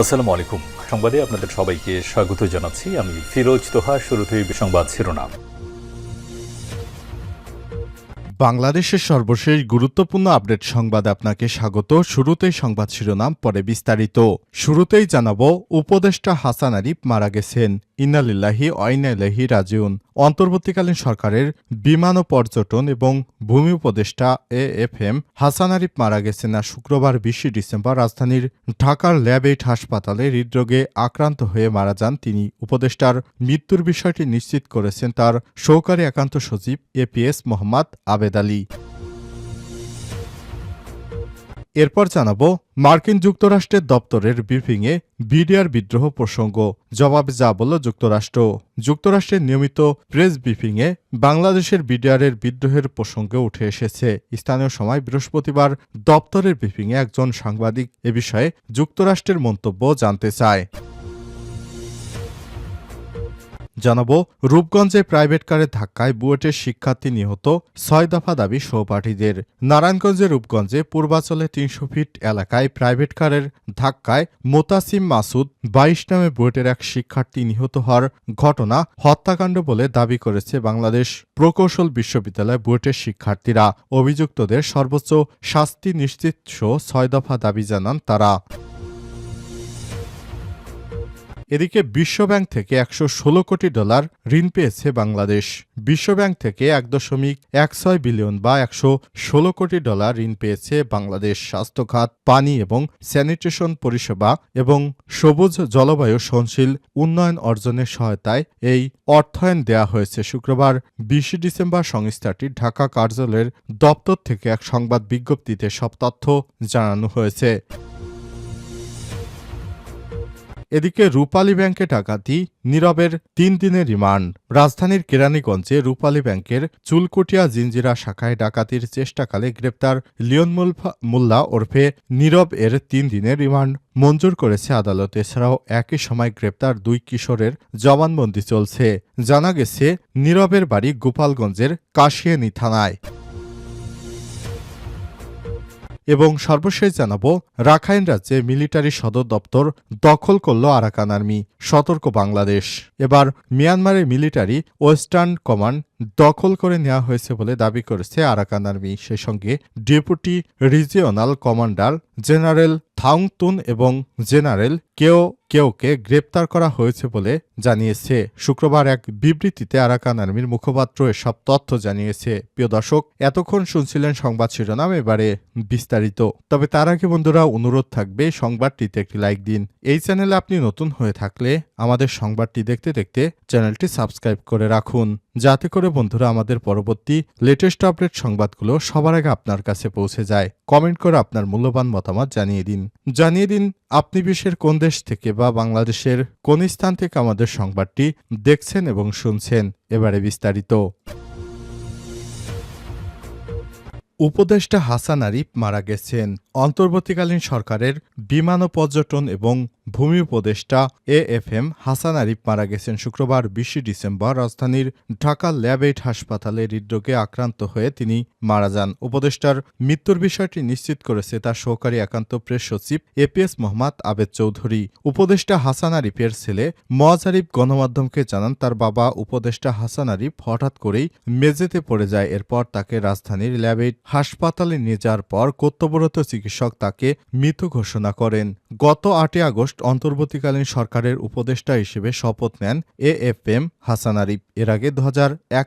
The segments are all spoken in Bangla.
আসসালামু আলাইকুম সংবাদে আপনাদের সবাইকে স্বাগত জানাচ্ছি। আমি ফিরোজ তোহা, শুরুতেই সংবাদ শিরোনাম। বাংলাদেশের সর্বশেষ গুরুত্বপূর্ণ আপডেট সংবাদে আপনাকে স্বাগত। শুরুতেই সংবাদ শিরোনাম, পরে বিস্তারিত। শুরুতেই জানাব, উপদেষ্টা হাসান আরিফ মারা গেছেন। ইন্নালিল্লাহি অইনাইলাহি রাজিউন। অন্তর্বর্তীকালীন সরকারের বিমান ও পর্যটন এবং ভূমি উপদেষ্টা A F M Hasan Arif মারা গেছেন আর শুক্রবার বিশে ডিসেম্বর রাজধানীর ঢাকার ল্যাব এইট হাসপাতালে হৃদরোগে আক্রান্ত হয়ে মারা যান তিনি। উপদেষ্টার মৃত্যুর বিষয়টি নিশ্চিত করেছেন তার সহকারী একান্ত সচিব এপিএস মোহাম্মদ আবেদ আলী। এরপর জানাব মার্কিন যুক্তরাষ্ট্রের দপ্তরের ব্রিফিংয়ে বিডিআর বিদ্রোহ প্রসঙ্গ। জবাবে যা বলল যুক্তরাষ্ট্র। যুক্তরাষ্ট্রের নিয়মিত প্রেস ব্রিফিংয়ে বাংলাদেশের বিডিআরের বিদ্রোহের প্রসঙ্গে উঠে এসেছে। স্থানীয় সময় বৃহস্পতিবার দপ্তরের ব্রিফিংয়ে একজন সাংবাদিক এ বিষয়ে যুক্তরাষ্ট্রের মন্তব্য জানতে চায়। জানাব, রূপগঞ্জে প্রাইভেট কারের ধাক্কায় বুয়েটের শিক্ষার্থী নিহত ছয় দফা দাবি সহপাঠীদের। নারায়ণগঞ্জের রূপগঞ্জে পূর্বাচলে তিনশো ফিট এলাকায় প্রাইভেট কারের ধাক্কায় মোতাসিম মাসুদ বাইশ নামে বুয়েটের এক শিক্ষার্থী নিহত হওয়ার ঘটনা হত্যাকাণ্ড বলে দাবি করেছে বাংলাদেশ প্রকৌশল বিশ্ববিদ্যালয় বুয়েটের শিক্ষার্থীরা। অভিযুক্তদের সর্বোচ্চ শাস্তি নিশ্চিত সহ ছয় দফা দাবি জানান তারা। এদিকে বিশ্বব্যাংক থেকে একশো ষোলো কোটি ডলার ঋণ পেয়েছে বাংলাদেশ। বিশ্বব্যাংক থেকে এক দশমিক এক ছয় বিলিয়ন বা একশো ষোলো কোটি ডলার ঋণ পেয়েছে বাংলাদেশ স্বাস্থ্য খাত, পানি এবং স্যানিটেশন পরিষেবা এবং সবুজ জলবায়ু সহনশীল উন্নয়ন অর্জনের সহায়তায় এই অর্থায়ন দেয়া হয়েছে। শুক্রবার বিশে ডিসেম্বর সংস্থাটি ঢাকা কার্যালয়ের দপ্তর থেকে এক সংবাদ বিজ্ঞপ্তিতে সব তথ্য জানানো হয়েছে। এদিকে রূপালী ব্যাংকে ডাকাতি, নীরবের তিন দিনের রিমান্ড। রাজধানীর কেরানীগঞ্জে রূপালী ব্যাংকের চুলকুটিয়া জিঞ্জিরা শাখায় ডাকাতির চেষ্টাকালে গ্রেপ্তার মুলফা- মোল্লা ওরফে নীরব এর তিন দিনের রিমান্ড। মঞ্জুর করেছে আদালত, এছাড়াও একই সময় গ্রেপ্তার দুই কিশোরের জবানবন্দি চলছে। জানা গেছে, নীরবের বাড়ি গোপালগঞ্জের কাশিয়ানি থানায়। এবং সর্বশেষ জানাব, রাখাইন রাজ্যে মিলিটারি সদর দপ্তর দখল করল আরাকান আর্মি, সতর্ক বাংলাদেশ। এবার মিয়ানমারের মিলিটারি ওয়েস্টার্ন কমান্ড দখল করে নেওয়া হয়েছে বলে দাবি করেছে আরাকান আর্মি। সেই সঙ্গে ডেপুটি রিজিওনাল কমান্ডার জেনারেল থাংতুন এবং জেনারেল কেও কেওকে গ্রেপ্তার করা হয়েছে বলে জানিয়েছে। শুক্রবার এক বিবৃতিতে আরাকান আর্মির মুখপাত্র এসব তথ্য জানিয়েছে। প্রিয় দর্শক, এতক্ষণ শুনছিলেন সংবাদ শিরোনাম, এবারে বিস্তারিত। তবে তার আগে বন্ধুরা, অনুরোধ থাকবে সংবাদটিতে একটি লাইক দিন। এই চ্যানেলে আপনি নতুন হয়ে থাকলে আমাদের সংবাদটি দেখতে দেখতে চ্যানেলটি সাবস্ক্রাইব করে রাখুন। যাতে করে বন্ধুরা আমাদের পরবর্তী লেটেস্ট আপডেট সংবাদগুলো সবার আগে আপনার কাছে পৌঁছে যায়। কমেন্ট করে আপনার মূল্যবান মতামত জানিয়ে দিন। জানিয়ে দিন, আপনি বিশ্বের কোন দেশ থেকে বা বাংলাদেশের কোন স্থান থেকে আমাদের সংবাদটি দেখছেন এবং শুনছেন? এবারে বিস্তারিত। উপদেষ্টা হাসান আরিফ মারা গেছেন। অন্তর্বর্তীকালীন সরকারের বিমান ও পর্যটন এবং ভূমি উপদেষ্টা A F M Hasan Arif মারা গেছেন শুক্রবার বিশে ডিসেম্বর রাজধানীর ঢাকা ল্যাব এইট হাসপাতালে হৃদরোগে আক্রান্ত হয়ে তিনি মারা যান। উপদেষ্টার মৃত্যুর বিষয়টি নিশ্চিত করেছে তার সহকারী একান্ত প্রেস সচিব এপিএস মোহাম্মদ আবেদ চৌধুরী। উপদেষ্টা হাসান আরিফের ছেলে মজ আরিফ গণমাধ্যমকে জানান, তার বাবা উপদেষ্টা হাসান আরিফ হঠাৎ করেই মেঝেতে পড়ে যায়। এরপর তাকে রাজধানীর ল্যাব এইট হাসপাতালে নিয়ে যাওয়ার পর কর্তব্যরত চিকিৎসক তাকে মৃত ঘোষণা করেন। গত আটই আগস্ট অন্তর্বর্তীকালীন সরকারের উপদেষ্টা হিসেবে শপথ নেন A F M Hasan Arif. এর আগে দু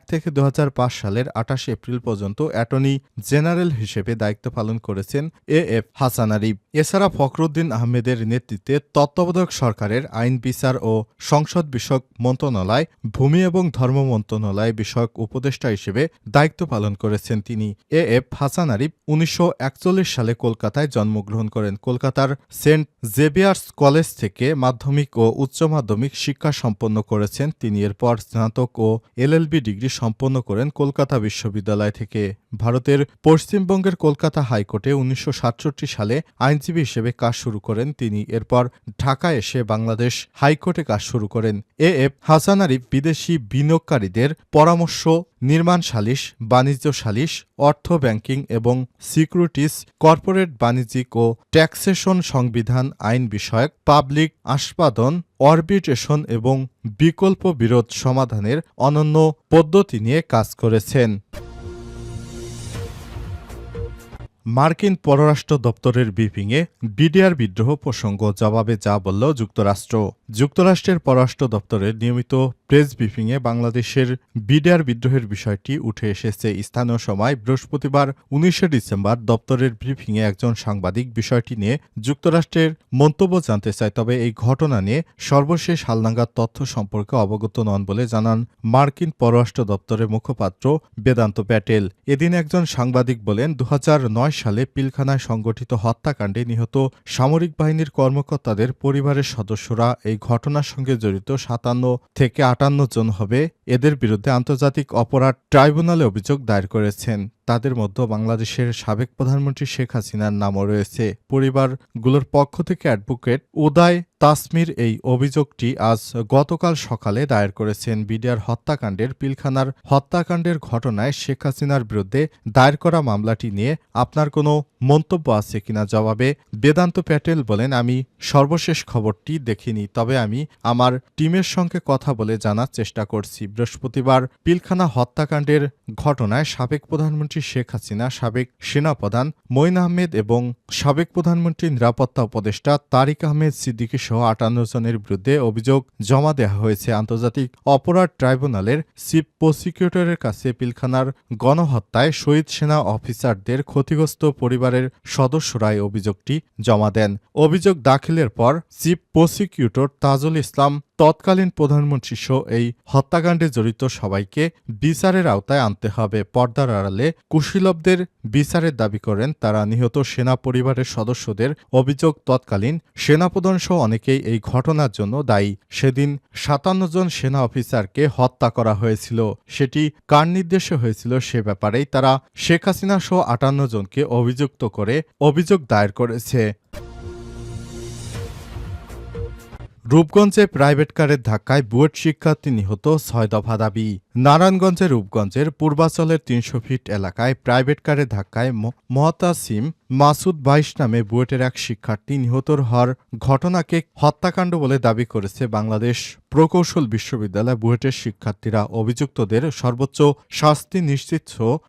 থেকে দু হাজার পাঁচ সালের আঠাশে এপ্রিল পর্যন্ত অ্যাটর্নি জেনারেল হিসেবে দায়িত্ব পালন করেছেন এ এফ হাসান আরিফ। এছাড়া ফখরুদ্দিন আহমেদের নেতৃত্বে তত্ত্বাবধায়ক সরকারের আইন বিচার ও সংসদ বিষয়ক মন্ত্রণালয়, ভূমি এবং ধর্ম মন্ত্রণালয় বিষয়ক উপদেষ্টা হিসেবে দায়িত্ব পালন করেছেন তিনি। এ এফ হাসান আরিফ উনিশশো একচল্লিশ সালে কলকাতায় জন্মগ্রহণ করেন। কলকাতার সেন্ট জেভিয়ার্স কলেজ থেকে মাধ্যমিক ও উচ্চ মাধ্যমিক শিক্ষা সম্পন্ন করেছেন। তিনি এরপর স্নাতক ও এলএলবি ডিগ্রি সম্পন্ন করেন কলকাতা বিশ্ববিদ্যালয় থেকে। ভারতের পশ্চিমবঙ্গের কলকাতা হাইকোর্টে উনিশশো সাতষট্টি সালে আইনজীবী হিসেবে কাজ শুরু করেন। তিনি এরপর ঢাকা এসে বাংলাদেশ হাইকোর্টে কাজ শুরু করেন। এ এফ হাসান আরিফ বিদেশি বিনিয়োগকারীদের পরামর্শ নির্মাণ সালিশ, বাণিজ্য সালিশ, অর্থ ব্যাংকিং এবং সিকিউরিটিস, কর্পোরেট বাণিজ্যিক ও ট্যাক্সেশন সংবিধান আইন বিষয়ক পাবলিক আস্বাদন অরবিট্রেশন এবং বিকল্প বিরোধ সমাধানের অনন্য পদ্ধতি নিয়ে কাজ করেছেন। মার্কিন পররাষ্ট্র দপ্তরের ব্রিফিংয়ে বিডিআর বিদ্রোহ প্রসঙ্গ জবাবে যা বলল যুক্তরাষ্ট্র। যুক্তরাষ্ট্রের পররাষ্ট্র দপ্তরের নিয়মিত প্রেস ব্রিফিংয়ে বাংলাদেশের বিডিআর বিদ্রোহের বিষয়টি উঠে এসেছে। স্থানীয় সময় বৃহস্পতিবার উনিশে ডিসেম্বর দপ্তরের ব্রিফিংয়ে একজন সাংবাদিক বিষয়টি নিয়ে যুক্তরাষ্ট্রের মন্তব্য জানতে চায়। তবে এই ঘটনা নিয়ে সর্বশেষ হালনাগাদ তথ্য সম্পর্কে অবগত নন বলে জানান মার্কিন পররাষ্ট্র দপ্তরের মুখপাত্র বেদান্ত প্যাটেল। এদিন একজন সাংবাদিক বলেন দু হাজার নয় সালে পিলখানায় সংগঠিত হত্যাকাণ্ডে নিহত সামরিক বাহিনীর কর্মকর্তাদের পরিবারের সদস্যরা এই ঘটনার সঙ্গে জড়িত সাতান্ন থেকে আটান্ন জন হবে। এদের বিরুদ্ধে আন্তর্জাতিক অপরাধ ট্রাইব্যুনালে অভিযোগ দায়ের করেছেন। তাদের মধ্যে বাংলাদেশের সাবেক প্রধানমন্ত্রী শেখ হাসিনার নামও রয়েছে। পরিবারগুলোর পক্ষ থেকে অ্যাডভোকেট উদয় তাসমির এই অভিযোগটি আজ গতকাল সকালে দায়ের করেছেন। বিডিআর হত্যাকাণ্ডের পিলখানার হত্যাকাণ্ডের ঘটনায় শেখ হাসিনার বিরুদ্ধে দায়ের করা মামলাটি নিয়ে আপনার কোনো মন্তব্য আছে কিনা জবাবে বেদান্ত প্যাটেল বলেন, আমি সর্বশেষ খবরটি দেখিনি, তবে আমি আমার টিমের সঙ্গে কথা বলে জানার চেষ্টা করছি। বৃহস্পতিবার পিলখানা হত্যাকাণ্ডের ঘটনায় সাবেক প্রধানমন্ত্রী শেখ হাসিনা, সাবেক সেনাপ্রধান মঈন আহমেদ এবং সাবেক প্রধানমন্ত্রী নিরাপত্তা উপদেষ্টা তারিক আহমেদ সিদ্দিকী সহ আটান্ন জনের বিরুদ্ধে অভিযোগ জমা দেওয়া হয়েছে। আন্তর্জাতিক অপরাধ ট্রাইব্যুনালের চিফ প্রসিকিউটরের কাছে পিলখানার গণহত্যায় শহীদ সেনা অফিসারদের ক্ষতিগ্রস্ত পরিবারের সদস্যরাই অভিযোগটি জমা দেন। অভিযোগ দাখিলের পর চিফ প্রসিকিউটর তাজুল ইসলাম তৎকালীন প্রধানমন্ত্রী সহ এই হত্যাকাণ্ডে জড়িত সবাইকে বিচারের আওতায় আনতে হবে। পর্দার আড়ালে কুশীলবদের বিচারের দাবি করেন তারা নিহত সেনা পরিবারের সদস্যদের অভিযোগ। তৎকালীন সেনাপ্রধান সহ অনেকেই এই ঘটনার জন্য দায়ী। সেদিন সাতান্ন জন সেনা অফিসারকে হত্যা করা হয়েছিল। সেটি কার নির্দেশে হয়েছিল সে ব্যাপারেই তারা শেখ হাসিনা সহ আটান্ন জনকে অভিযুক্ত করে অভিযোগ দায়ের করেছে। রূপগঞ্জে প্রাইভেট কারের ধাক্কায় বুয়েট শিক্ষার্থী নিহত ছয় দফা দাবি। নারায়ণগঞ্জের রূপগঞ্জের পূর্বাচলের তিনশো ফিট এলাকায় প্রাইভেট কারের ধাক্কায় মহতা মহতাসিম মাসুদ বাইশ নামে বুয়েটের এক শিক্ষার্থী নিহতর হওয়ার ঘটনাকে হত্যাকাণ্ড বলে দাবি করেছে বাংলাদেশ প্রকৌশল বিশ্ববিদ্যালয় বুয়েটের শিক্ষার্থীরা। অভিযুক্তদের সর্বোচ্চ শাস্তি নিশ্চিত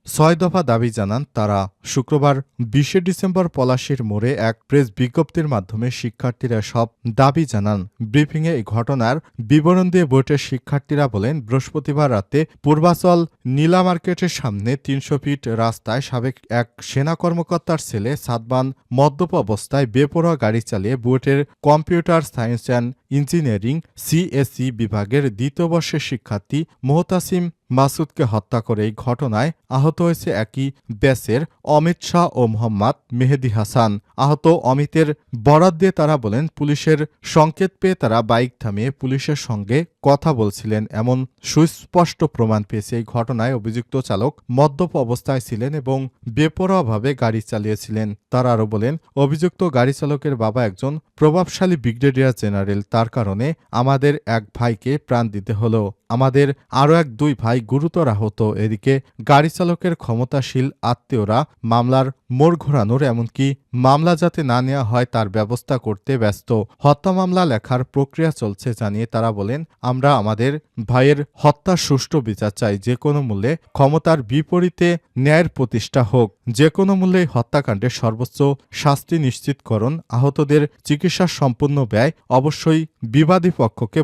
ছয় দফা দাবি জানান তারা। শুক্রবার বিশে ডিসেম্বর পলাশীর মোড়ে এক প্রেস বিজ্ঞপ্তির মাধ্যমে শিক্ষার্থীরা সব দাবি জানান। ব্রিফিংয়ে এই ঘটনার বিবরণ দিয়ে বুয়েটের শিক্ষার্থীরা বলেন, বৃহস্পতিবার রাতে পূর্বাচল নীলা মার্কেটের সামনে তিনশো ফিট রাস্তায় সাবেক এক সেনা কর্মকর্তার ছেলে সাদবান মদ্যপ অবস্থায় বেপরোয়া গাড়ি চালিয়ে বুয়েটের computer science and engineering CSC বিভাগের দ্বিতীয় বর্ষের শিক্ষার্থী মোহতাসিম মাসুদকে হত্যা করে এই ঘটনায় আহত হয়েছে একই ব্যাসের অমিত শাহ ও মোহাম্মদ মেহেদি হাসান। আহত অমিতের বরাত দিয়ে তারা বলেন, পুলিশের সংকেত পেয়ে তারা বাইক থামিয়ে পুলিশের সঙ্গে কথা বলছিলেন। এমন সুস্পষ্ট প্রমাণ পেয়েছে এই ঘটনায় অভিযুক্ত চালক মদ্যপ অবস্থায় ছিলেন এবং বেপরোয়াভাবে গাড়ি চালিয়েছিলেন। তারা আরও বলেন, অভিযুক্ত গাড়ি চালকের বাবা একজন প্রভাবশালী ব্রিগেডিয়ার জেনারেল, তার কারণে আমাদের এক ভাইকে প্রাণ দিতে হলো। আমাদের আরও এক দুই ভাই গুরুতর আহত। এদিকে গাড়ি চালকের ক্ষমতাশীল আত্মীয়রা মামলার মোড় ঘোরানোর, এমনকি মামলা যাতে না নেওয়া হয় তার ব্যবস্থা করতে ব্যস্ত। হত্যা মামলা লেখার প্রক্রিয়া চলছে জানিয়ে তারা বলেন, আমরা আমাদের ভাইয়ের হত্যার সুষ্ঠু বিচার চাই। যে কোনো মূল্যে ক্ষমতার বিপরীতে ন্যায়ের প্রতিষ্ঠা হোক। যে কোনো মূল্যে হত্যাকাণ্ডের সর্বোচ্চ শাস্তি নিশ্চিতকরণ আহতদের চিকিৎসার সম্পূর্ণ ব্যয় অবশ্যই বিবাদী পক্ষকে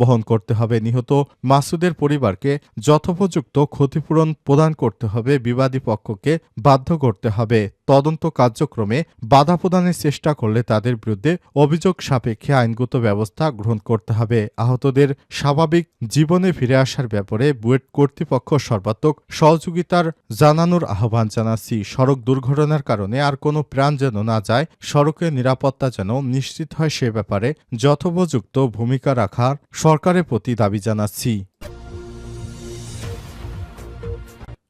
বহন করতে হবে। নিহত মাসুদের পরিবারকে যথোপযুক্ত ক্ষতিপূরণ প্রদান করতে হবে বিবাদী পক্ষকে বাধ্য করতে হবে। তদন্ত কার্যক্রমে বাধা প্রদানের চেষ্টা করলে তাদের বিরুদ্ধে অভিযোগ সাপেক্ষে আইনগত ব্যবস্থা গ্রহণ করতে হবে। আহতদের স্বাভাবিক জীবনে ফিরে আসার ব্যাপারে বুয়েট কর্তৃপক্ষ সর্বাত্মক সহযোগিতার জানানোর আহ্বান জানাচ্ছি। সড়ক দুর্ঘটনার কারণে আর কোনো প্রাণ যেন না যায় সড়কের নিরাপত্তা যেন নিশ্চিত হয় সে ব্যাপারে যথোপযুক্ত ভূমিকা রাখার সরকারের প্রতি দাবি জানাচ্ছি।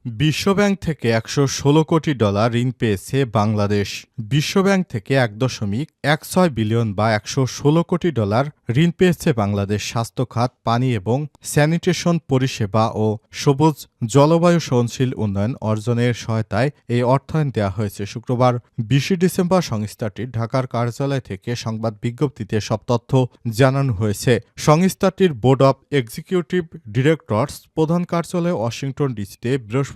বিশ্বব্যাংক থেকে একশো ষোলো কোটি ডলার ঋণ পেয়েছে বাংলাদেশ। বিশ্বব্যাংক থেকে এক দশমিক এক ছয় বিলিয়ন বা একশো ষোলো কোটি ডলার ঋণ পেয়েছে বাংলাদেশ স্বাস্থ্য খাত, পানি এবং স্যানিটেশন পরিষেবা ও সবুজ জলবায়ু সহনশীল উন্নয়ন অর্জনের সহায়তায় এই অর্থায়ন দেওয়া হয়েছে। শুক্রবার বিশে ডিসেম্বর সংস্থাটির ঢাকার কার্যালয় থেকে সংবাদ বিজ্ঞপ্তিতে সব তথ্য জানানো হয়েছে। সংস্থাটির বোর্ড অব এক্সিকিউটিভ ডিরেক্টরস প্রধান কার্যালয় ওয়াশিংটন ডিসিতে বৃহস্পতিবার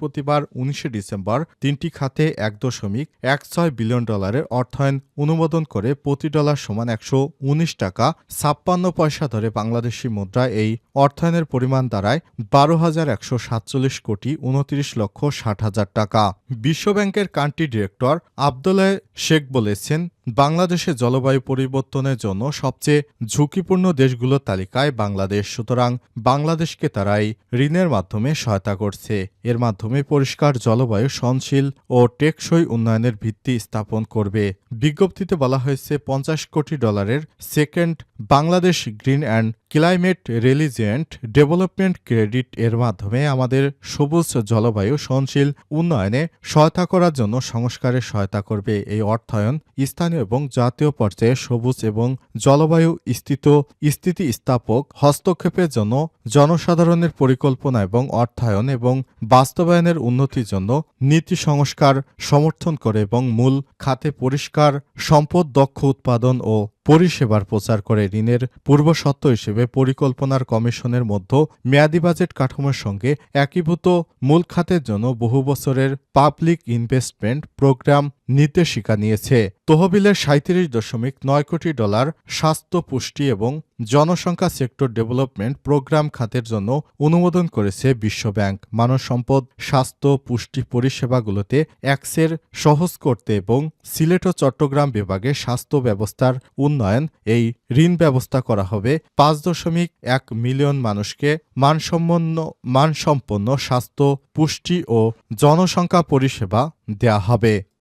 উনিশে ডিসেম্বর, তিনটি খাতে এক দশমিক এক ছয় বিলিয়ন ডলারের অর্থায়ন অনুমোদন করে প্রতি ডলার সমান একশো উনিশ টাকা, ছাপ্পান্ন পয়সা ধরে বাংলাদেশি মুদ্রায় এই অর্থায়নের পরিমাণ দাঁড়ায় বারো হাজার একশো সাতচল্লিশ কোটি উনত্রিশ লক্ষ ষাট হাজার টাকা। বিশ্বব্যাংকের কান্ট্রি ডিরেক্টর আবদুল্লাহ শেখ বলেছেন বাংলাদেশে জলবায়ু পরিবর্তনের জন্য সবচেয়ে ঝুঁকিপূর্ণ দেশগুলোর তালিকায় বাংলাদেশ। সুতরাং বাংলাদেশকে তারাই ঋণের মাধ্যমে সহায়তা করছে। এর মাধ্যমে পরিষ্কার জলবায়ু সহনশীল ও টেকসই উন্নয়নের ভিত্তি স্থাপন করবে। বিজ্ঞপ্তিতে বলা হয়েছে, পঞ্চাশ কোটি ডলারের second Bangladesh green and climate resilient development credit এর মাধ্যমে আমাদের সবুজ জলবায়ু সহনশীল উন্নয়নে সহায়তা করার জন্য সংস্কারে সহায়তা করবে। এই অর্থায়ন স্থানীয় এবং জাতীয় পর্যায়ে সবুজ এবং জলবায়ু স্থিত স্থিতিস্থাপক হস্তক্ষেপের জন্য জনসাধারণের পরিকল্পনা এবং অর্থায়ন এবং বাস্তবায়নের উন্নতির জন্য নীতি সংস্কার সমর্থন করে এবং মূল খাতে পরিষ্কার সম্পদ, দক্ষ উৎপাদন ও পরিষেবার প্রচার করে ঋণের পূর্বশর্ত হিসেবে পরিকল্পনার কমিশনের মধ্যে মেয়াদি বাজেট কাঠামোর সঙ্গে একীভূত মূল খাতের জন্য বহু বছরের পাবলিক ইনভেস্টমেন্ট প্রোগ্রাম নির্দেশিকা নিয়েছে। তহবিলের সাঁত্রিশ দশমিক নয় কোটি ডলার স্বাস্থ্য, পুষ্টি এবং জনসংখ্যা সেক্টর ডেভেলপমেন্ট প্রোগ্রাম খাতের জন্য অনুমোদন করেছে বিশ্বব্যাংক। মানব সম্পদ, স্বাস্থ্য, পুষ্টি পরিষেবাগুলোতে অ্যাক্সের সহজ করতে এবং সিলেট ও চট্টগ্রাম বিভাগে স্বাস্থ্য ব্যবস্থার উন্নয়ন এই ঋণ ব্যবস্থা করা হবে। পাঁচ দশমিক এক মিলিয়ন মানুষকে মানসম্পন্ন মানসম্পন্ন স্বাস্থ্য, পুষ্টি ও জনসংখ্যা পরিষেবা দেয়া হবে।